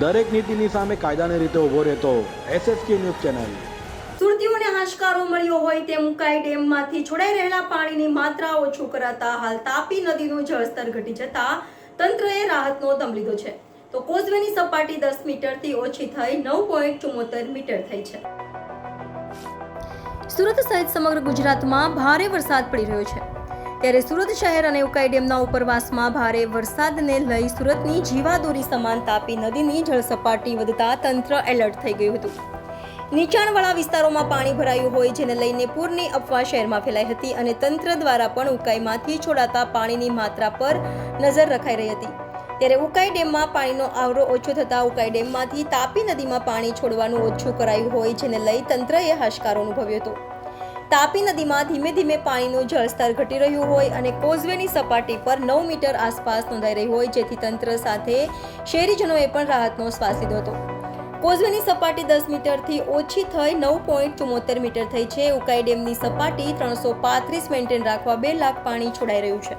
દરેક નીતિની સામે કાયદાની રીતે ઊભો રહેતો એસએસકે ન્યૂઝ ચેનલ. સુરતીઓને હાશકારો મળ્યો હોય તેમ ઉકાઈ ડેમમાંથી છોડાઈ રહેલા પાણીની માત્રા ઓછું કરાતા હાલ તાપી નદીનું જળસ્તર ઘટી જતા તંત્રએ રાહતનો દમ લીધો છે. તો કોઝવેની સપાટી દસ મીટરથી ઓછી થઈ નવ પોઈન્ટ ચુમ્મોતેર મીટર થઈ છે. સુરત સહિત સમગ્ર ગુજરાતમાં ભારે વરસાદ પડી રહ્યો છે. ત્યારે સુરત શહેર અને ઉકાઈ ડેમના ઉપરવાસમાં ભારે વરસાદને લઈ સુરતની જીવાદોરી સમાન તાપી નદીની જળસપાટી વધતા તંત્ર એલર્ટ થઈ ગયું હતું. નીચાણવાળા વિસ્તારોમાં પાણી ભરાયું હોય જેને લઈને પૂરની અફવા શહેરમાં ફેલાઈ હતી અને તંત્ર દ્વારા પણ ઉકાઈમાંથી છોડાતા પાણીની માત્રા પર નજર રખાઈ રહી હતી. ત્યારે ઉકાઈ ડેમમાં પાણીનો આવરો ઓછો થતાં ઉકાઈ ડેમમાંથી તાપી નદીમાં પાણી છોડવાનું ઓછું કરાયું હોય જેને લઈ તંત્રએ હાશકારો અનુભવ્યો હતો. તાપી નદીમાં ધીમે ધીમે પાણીનું જળસ્તર ઘટી રહ્યું હોય અને કોઝવેની સપાટી પર નવ મીટર આસપાસ નોંધાઈ રહી હોય, જેથી તંત્ર સાથે શહેરીજનોએ પણ રાહતનો શ્વાસ લીધો હતો. કોઝવેની સપાટી દસ મીટરથી ઓછી થઈ નવ પોઈન્ટ ચુમ્મોતેર મીટર થઈ છે. ઉકાઈ ડેમની સપાટી ત્રણસો પાંત્રીસ મેન્ટેન રાખવા બે લાખ પાણી છોડાઈ રહ્યું છે.